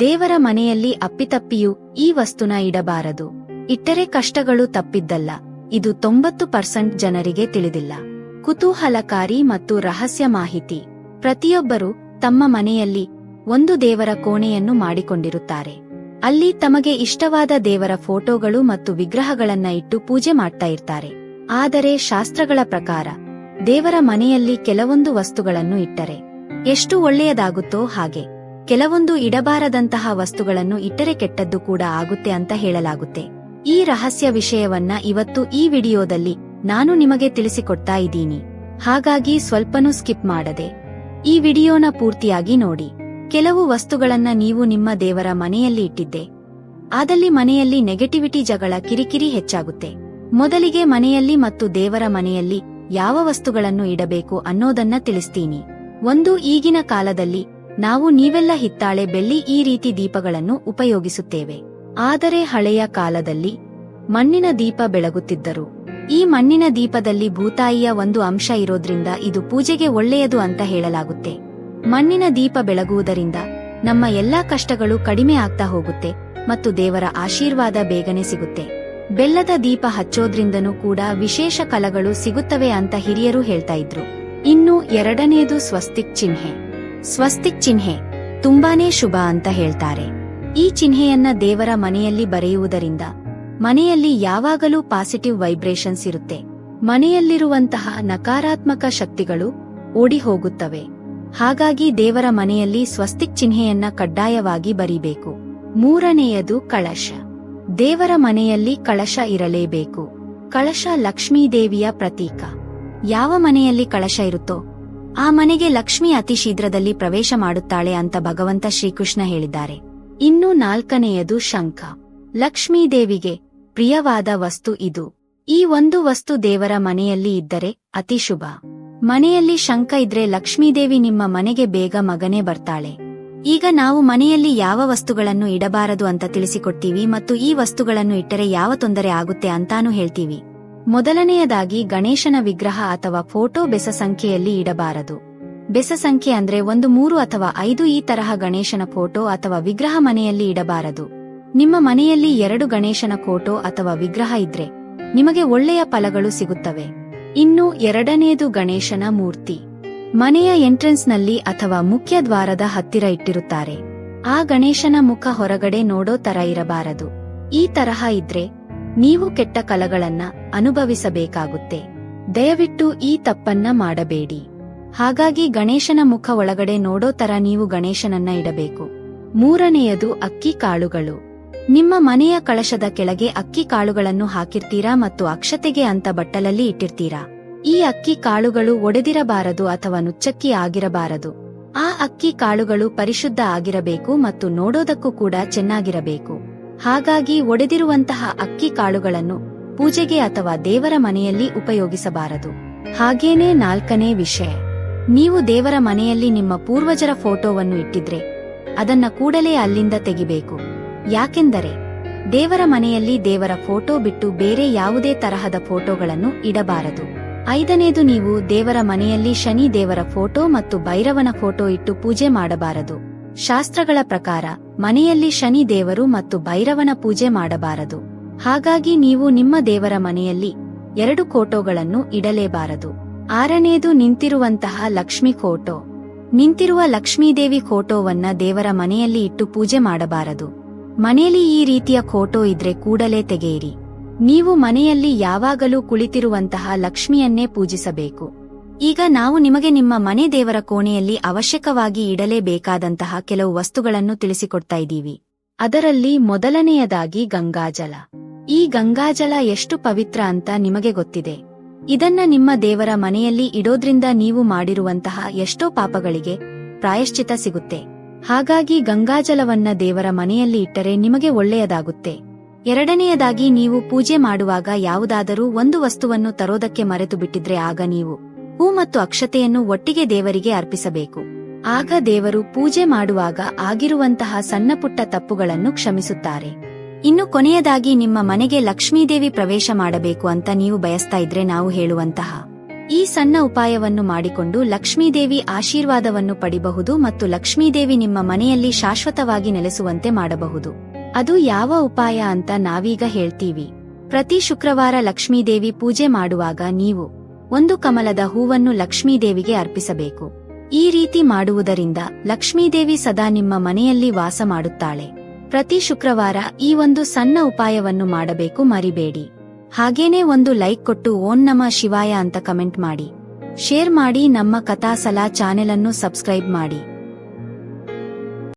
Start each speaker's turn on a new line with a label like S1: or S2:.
S1: ದೇವರ ಮನೆಯಲ್ಲಿ ಅಪ್ಪಿತಪ್ಪಿಯೂ ಈ ವಸ್ತುನ ಇಡಬಾರದು. ಇಟ್ಟರೆ ಕಷ್ಟಗಳು ತಪ್ಪಿದ್ದಲ್ಲ. ಇದು ತೊಂಬತ್ತು ಪರ್ಸೆಂಟ್ ಜನರಿಗೆ ತಿಳಿದಿಲ್ಲ. ಕುತೂಹಲಕಾರಿ ಮತ್ತು ರಹಸ್ಯ ಮಾಹಿತಿ. ಪ್ರತಿಯೊಬ್ಬರು ತಮ್ಮ ಮನೆಯಲ್ಲಿ ಒಂದು ದೇವರ ಕೋಣೆಯನ್ನು ಮಾಡಿಕೊಂಡಿರುತ್ತಾರೆ. ಅಲ್ಲಿ ತಮಗೆ ಇಷ್ಟವಾದ ದೇವರ ಫೋಟೋಗಳು ಮತ್ತು ವಿಗ್ರಹಗಳನ್ನ ಇಟ್ಟು ಪೂಜೆ ಮಾಡ್ತಾ ಇರ್ತಾರೆ. ಆದರೆ ಶಾಸ್ತ್ರಗಳ ಪ್ರಕಾರ, ದೇವರ ಮನೆಯಲ್ಲಿ ಕೆಲವೊಂದು ವಸ್ತುಗಳನ್ನು ಇಟ್ಟರೆ, ಎಷ್ಟು ಒಳ್ಳೆಯದಾಗುತ್ತೋ ಹಾಗೆ. ಕೆಲವೊಂದು ಇಡಬಾರದಂತಹ ವಸ್ತುಗಳನ್ನು ಇಟ್ಟರೆ ಕೆಟ್ಟದ್ದು ಕೂಡ ಆಗುತ್ತೆ ಅಂತ ಹೇಳಲಾಗುತ್ತೆ. ಈ ರಹಸ್ಯ ವಿಷಯವನ್ನ ಇವತ್ತು ಈ ವಿಡಿಯೋದಲ್ಲಿ ನಾನು ನಿಮಗೆ ತಿಳಿಸಿಕೊಡ್ತಾ ಇದ್ದೀನಿ. ಹಾಗಾಗಿ ಸ್ವಲ್ಪನೂ ಸ್ಕಿಪ್ ಮಾಡದೆ. ಈ ವಿಡಿಯೋನ ಪೂರ್ತಿಯಾಗಿ ನೋಡಿ. ಕೆಲವು ವಸ್ತುಗಳನ್ನ ನೀವು ನಿಮ್ಮ ದೇವರ ಮನೆಯಲ್ಲಿ ಇಟ್ಟಿದ್ದೆ. ಆದಲ್ಲಿ ಮನೆಯಲ್ಲಿ ನೆಗೆಟಿವಿಟಿ ಜಗಳ ಕಿರಿಕಿರಿ ಹೆಚ್ಚಾಗುತ್ತೆ. ಮೊದಲಿಗೆ ಮನೆಯಲ್ಲಿ ಮತ್ತು ದೇವರ ಮನೆಯಲ್ಲಿ ಯಾವ ವಸ್ತುಗಳನ್ನು ಇಡಬೇಕು ಅನ್ನೋದನ್ನ ತಿಳಿಸ್ತೀನಿ. ಒಂದು ಈಗಿನ ಕಾಲದಲ್ಲಿ ನಾವು ನೀವೆಲ್ಲ ಹಿತ್ತಾಳೆ ಬೆಳ್ಳಿ ಈ ರೀತಿ ದೀಪಗಳನ್ನು ಉಪಯೋಗಿಸುತ್ತೇವೆ. ಆದರೆ ಹಳೆಯ ಕಾಲದಲ್ಲಿ ಮಣ್ಣಿನ ದೀಪ ಬೆಳಗುತ್ತಿದ್ದರು. ಈ ಮಣ್ಣಿನ ದೀಪದಲ್ಲಿ ಭೂತಾಯಿಯ ಒಂದು ಅಂಶ ಇರೋದ್ರಿಂದ ಇದು ಪೂಜೆಗೆ ಒಳ್ಳೆಯದು ಅಂತ ಹೇಳಲಾಗುತ್ತೆ. ಮಣ್ಣಿನ ದೀಪ ಬೆಳಗುವುದರಿಂದ ನಮ್ಮ ಎಲ್ಲಾ ಕಷ್ಟಗಳು ಕಡಿಮೆ ಆಗ್ತಾ ಹೋಗುತ್ತೆ ಮತ್ತು ದೇವರ ಆಶೀರ್ವಾದ ಬೇಗನೆ ಸಿಗುತ್ತೆ. ಬೆಲ್ಲದ ದೀಪ ಹಚ್ಚೋದ್ರಿಂದನೂ ಕೂಡ ವಿಶೇಷ ಕಲಗಳು ಸಿಗುತ್ತವೆ ಅಂತ ಹಿರಿಯರು ಹೇಳ್ತಾ ಇದ್ರು. ಇನ್ನು ಎರಡನೇದು ಸ್ವಸ್ತಿಕ್ ಚಿಹ್ನೆ. ಸ್ವಸ್ತಿಕ್ ಚಿಹ್ನೆ, ತುಂಬಾನೇ ಶುಭ ಅಂತ ಹೇಳ್ತಾರೆ. ಈ ಚಿಹ್ನೆಯನ್ನ ದೇವರ ಮನೆಯಲ್ಲಿ ಬರೆಯುವುದರಿಂದ, ಮನೆಯಲ್ಲಿ ಯಾವಾಗಲೂ ಪಾಸಿಟಿವ್ ವೈಬ್ರೇಷನ್ಸ್ ಇರುತ್ತೆ. ಮನೆಯಲ್ಲಿರುವಂತಹ ನಕಾರಾತ್ಮಕ ಶಕ್ತಿಗಳು ಓಡಿ ಹೋಗುತ್ತವೆ ಹಾಗಾಗಿ ದೇವರ ಮನೆಯಲ್ಲಿ ಸ್ವಸ್ತಿಕ್ ಚಿಹ್ನೆಯನ್ನ ಕಡ್ಡಾಯವಾಗಿ ಬರೀಬೇಕು. ಮೂರನೆಯದು ಕಳಶ. ದೇವರ ಮನೆಯಲ್ಲಿ ಕಳಶ ಇರಲೇಬೇಕು. ಕಳಶ ಲಕ್ಷ್ಮೀದೇವಿಯ ಪ್ರತೀಕ. ಯಾವ ಮನೆಯಲ್ಲಿ ಕಳಶ ಇರುತ್ತೋ ಆ ಮನೆಗೆ ಲಕ್ಷ್ಮಿ ಅತಿ ಶೀಘ್ರದಲ್ಲಿ ಪ್ರವೇಶ ಮಾಡುತ್ತಾಳೆ ಅಂತ ಭಗವಂತ ಶ್ರೀಕೃಷ್ಣ ಹೇಳಿದ್ದಾರೆ. ಇನ್ನು ನಾಲ್ಕನೆಯದು ಶಂಖ. ಲಕ್ಷ್ಮೀದೇವಿಗೆ ಪ್ರಿಯವಾದ ವಸ್ತು ಇದು. ಈ ಒಂದು ವಸ್ತು ದೇವರ ಮನೆಯಲ್ಲಿ ಇದ್ದರೆ ಅತಿ ಶುಭ. ಮನೆಯಲ್ಲಿ ಶಂಖ ಇದ್ರೆ ಲಕ್ಷ್ಮೀದೇವಿ ನಿಮ್ಮ ಮನೆಗೆ ಬೇಗ ಮಗನೇ ಬರ್ತಾಳೆ. ಈಗ ನಾವು ಮನೆಯಲ್ಲಿ ಯಾವ ವಸ್ತುಗಳನ್ನು ಇಡಬಾರದು ಅಂತ ತಿಳಿಸಿಕೊಡ್ತೀವಿ ಮತ್ತು ಈ ವಸ್ತುಗಳನ್ನು ಇಟ್ಟರೆ ಯಾವ ತೊಂದರೆ ಆಗುತ್ತೆ ಅಂತಾನೂ ಹೇಳ್ತೀವಿ. ಮೊದಲನೆಯದಾಗಿ ಗಣೇಶನ ವಿಗ್ರಹ ಅಥವಾ ಫೋಟೋ ಬೆಸ ಸಂಖ್ಯೆಯಲ್ಲಿ ಇಡಬಾರದು. ಬೆಸ ಸಂಖ್ಯೆ ಅಂದ್ರೆ ಒಂದು, ಮೂರು ಅಥವಾ ಐದು ಈ ತರಹ ಗಣೇಶನ ಫೋಟೋ ಅಥವಾ ವಿಗ್ರಹ ಮನೆಯಲ್ಲಿ ಇಡಬಾರದು. ನಿಮ್ಮ ಮನೆಯಲ್ಲಿ ಎರಡು ಗಣೇಶನ ಫೋಟೋ ಅಥವಾ ವಿಗ್ರಹ ಇದ್ರೆ ನಿಮಗೆ ಒಳ್ಳೆಯ ಫಲಗಳು ಸಿಗುತ್ತವೆ. ಇನ್ನು ಎರಡನೇದು ಗಣೇಶನ ಮೂರ್ತಿ. ಮನೆಯ ಎಂಟ್ರೆನ್ಸ್ನಲ್ಲಿ ಅಥವಾ ಮುಖ್ಯ ದ್ವಾರದ ಹತ್ತಿರ ಇಟ್ಟಿರುತ್ತಾರೆ. ಆ ಗಣೇಶನ ಮುಖ ಹೊರಗಡೆ ನೋಡೋ ತರ ಇರಬಾರದು. ಈ ತರಹ ಇದ್ರೆ ನೀವು ಕೆಟ್ಟ ಕಲಗಳನ್ನ ಅನುಭವಿಸಬೇಕಾಗುತ್ತೆ. ದಯವಿಟ್ಟು ಈ ತಪ್ಪನ್ನ ಮಾಡಬೇಡಿ. ಹಾಗಾಗಿ ಗಣೇಶನ ಮುಖ ಒಳಗಡೆ ನೋಡೋ ತರ ನೀವು ಗಣೇಶನನ್ನ ಇಡಬೇಕು. ಮೂರನೆಯದು ಅಕ್ಕಿ ಕಾಳುಗಳು. ನಿಮ್ಮ ಮನೆಯ ಕಳಶದ ಕೆಳಗೆ ಅಕ್ಕಿ ಕಾಳುಗಳನ್ನು ಹಾಕಿರ್ತೀರಾ ಮತ್ತು ಅಕ್ಷತೆಗೆ ಅಂತ ಬಟ್ಟಲಲ್ಲಿ ಇಟ್ಟಿರ್ತೀರಾ? ಈ ಅಕ್ಕಿ ಕಾಳುಗಳು ಒಡೆದಿರಬಾರದು ಅಥವಾ ನುಚ್ಚಕ್ಕಿ ಆಗಿರಬಾರದು? ಆ ಅಕ್ಕಿ ಕಾಳುಗಳು ಪರಿಶುದ್ಧ ಆಗಿರಬೇಕು ಮತ್ತು ನೋಡೋದಕ್ಕೂ ಕೂಡ ಚೆನ್ನಾಗಿರಬೇಕು. ಹಾಗಾಗಿ ಒಡೆದಿರುವಂತಹ ಅಕ್ಕಿ ಕಾಳುಗಳನ್ನು ಪೂಜೆಗೆ ಅಥವಾ ದೇವರ ಮನೆಯಲ್ಲಿ ಉಪಯೋಗಿಸಬಾರದು. ಹಾಗೇನೇ ನಾಲ್ಕನೇ ವಿಷಯ. ನೀವು ದೇವರ ಮನೆಯಲ್ಲಿ ನಿಮ್ಮ ಪೂರ್ವಜರ ಫೋಟೋವನ್ನು ಇಟ್ಟಿದ್ರೆ, ಅದನ್ನ ಕೂಡಲೇ ಅಲ್ಲಿಂದ ತೆಗಿಬೇಕು. ಯಾಕೆಂದರೆ, ದೇವರ ಮನೆಯಲ್ಲಿ ದೇವರ ಫೋಟೋ ಬಿಟ್ಟು ಬೇರೆ ಯಾವುದೇ ತರಹದ ಫೋಟೋಗಳನ್ನು ಇಡಬಾರದು. ಐದನೇದು, ನೀವು ದೇವರ ಮನೆಯಲ್ಲಿ ಶನಿ ದೇವರ ಫೋಟೋ ಮತ್ತು ಭೈರವನ ಫೋಟೋ ಇಟ್ಟು ಪೂಜೆ ಮಾಡಬಾರದು. ಶಾಸ್ತ್ರಗಳ ಪ್ರಕಾರ, ಮನೆಯಲ್ಲಿ ಶನಿ ದೇವರು ಮತ್ತು ಭೈರವನ ಪೂಜೆ ಮಾಡಬಾರದು. ಹಾಗಾಗಿ ನೀವು ನಿಮ್ಮ ದೇವರ ಮನೆಯಲ್ಲಿ ಎರಡು ಕೋಟೋಗಳನ್ನು ಇಡಲೇಬಾರದು. ಆರನೇದು ನಿಂತಿರುವಂತಹ ಲಕ್ಷ್ಮಿ ಕೋಟೋ. ನಿಂತಿರುವ ಲಕ್ಷ್ಮೀದೇವಿ ಕೋಟೋವನ್ನ ದೇವರ ಮನೆಯಲ್ಲಿ ಇಟ್ಟು ಪೂಜೆ ಮಾಡಬಾರದು. ಮನೆಯಲ್ಲಿ ಈ ರೀತಿಯ ಕೋಟೋ ಇದ್ರೆ ಕೂಡಲೇ ತೆಗೆಯಿರಿ. ನೀವು ಮನೆಯಲ್ಲಿ ಯಾವಾಗಲೂ ಕುಳಿತಿರುವಂತಹ ಲಕ್ಷ್ಮಿಯನ್ನೇ ಪೂಜಿಸಬೇಕು. ಈಗ ನಾವು ನಿಮಗೆ ನಿಮ್ಮ ಮನೆ ದೇವರ ಕೋಣೆಯಲ್ಲಿ ಅವಶ್ಯಕವಾಗಿ ಇಡಲೇಬೇಕಾದಂತಹ ಕೆಲವು ವಸ್ತುಗಳನ್ನು ತಿಳಿಸಿಕೊಡ್ತಾ ಇದ್ದೀವಿ. ಅದರಲ್ಲಿ ಮೊದಲನೆಯದಾಗಿ ಗಂಗಾಜಲ. ಈ ಗಂಗಾಜಲ ಎಷ್ಟು ಪವಿತ್ರ ಅಂತ ನಿಮಗೆ ಗೊತ್ತಿದೆ. ಇದನ್ನ ನಿಮ್ಮ ದೇವರ ಮನೆಯಲ್ಲಿ ಇಡೋದ್ರಿಂದ ನೀವು ಮಾಡಿರುವಂತಹ ಎಷ್ಟೋ ಪಾಪಗಳಿಗೆ ಪ್ರಾಯಶ್ಚಿತ ಸಿಗುತ್ತೆ. ಹಾಗಾಗಿ ಗಂಗಾಜಲವನ್ನ ದೇವರ ಮನೆಯಲ್ಲಿ ಇಟ್ಟರೆ ನಿಮಗೆ ಒಳ್ಳೆಯದಾಗುತ್ತೆ. ಎರಡನೆಯದಾಗಿ ನೀವು ಪೂಜೆ ಮಾಡುವಾಗ ಯಾವುದಾದರೂ ಒಂದು ವಸ್ತುವನ್ನು ತರೋದಕ್ಕೆ ಮರೆತು ಬಿಟ್ಟಿದ್ರೆ ಆಗ ನೀವು ಹೂ ಮತ್ತು ಅಕ್ಷತೆಯನ್ನು ಒಟ್ಟಿಗೆ ದೇವರಿಗೆ ಅರ್ಪಿಸಬೇಕು. ಆಗ ದೇವರು ಪೂಜೆ ಮಾಡುವಾಗ ಆಗಿರುವಂತಹ ಸಣ್ಣಪುಟ್ಟ ತಪ್ಪುಗಳನ್ನು ಕ್ಷಮಿಸುತ್ತಾರೆ. ಇನ್ನು ಕೊನೆಯದಾಗಿ ನಿಮ್ಮ ಮನೆಗೆ ಲಕ್ಷ್ಮೀದೇವಿ ಪ್ರವೇಶ ಮಾಡಬೇಕು ಅಂತ ನೀವು ಬಯಸ್ತಾ ಇದ್ರೆ ನಾವು ಹೇಳುವಂತಹ ಈ ಸಣ್ಣ ಉಪಾಯವನ್ನು ಮಾಡಿಕೊಂಡು ಲಕ್ಷ್ಮೀದೇವಿ ಆಶೀರ್ವಾದವನ್ನು ಪಡಿಬಹುದು ಮತ್ತು ಲಕ್ಷ್ಮೀದೇವಿ ನಿಮ್ಮ ಮನೆಯಲ್ಲಿ ಶಾಶ್ವತವಾಗಿ ನೆಲೆಸುವಂತೆ ಮಾಡಬಹುದು. ಅದು ಯಾವ ಉಪಾಯ ಅಂತ ನಾವೀಗ ಹೇಳ್ತೀವಿ. ಪ್ರತಿ ಶುಕ್ರವಾರ ಲಕ್ಷ್ಮೀದೇವಿ ಪೂಜೆ ಮಾಡುವಾಗ ನೀವು ಒಂದು ಕಮಲದ ಹೂವನ್ನು ಲಕ್ಷ್ಮೀದೇವಿಗೆ ಅರ್ಪಿಸಬೇಕು. ಈ ರೀತಿ ಮಾಡುವುದರಿಂದ ಲಕ್ಷ್ಮೀದೇವಿ ಸದಾ ನಿಮ್ಮ ಮನೆಯಲ್ಲಿ ವಾಸ ಮಾಡುತ್ತಾಳೆ. ಪ್ರತಿ ಶುಕ್ರವಾರ ಈ ಒಂದು ಸಣ್ಣ ಉಪಾಯವನ್ನು ಮಾಡಬೇಕು, ಮರಿಬೇಡಿ. ಹಾಗೇನೇ ಒಂದು ಲೈಕ್ ಕೊಟ್ಟು ಓಂ ನಮ ಶಿವಾಯ ಅಂತ ಕಮೆಂಟ್ ಮಾಡಿ. ಶೇರ್ ಮಾಡಿ, ನಮ್ಮ ಕಥಾಸಲ ಚಾನೆಲ್ ಅನ್ನು ಸಬ್ಸ್ಕ್ರೈಬ್ ಮಾಡಿ.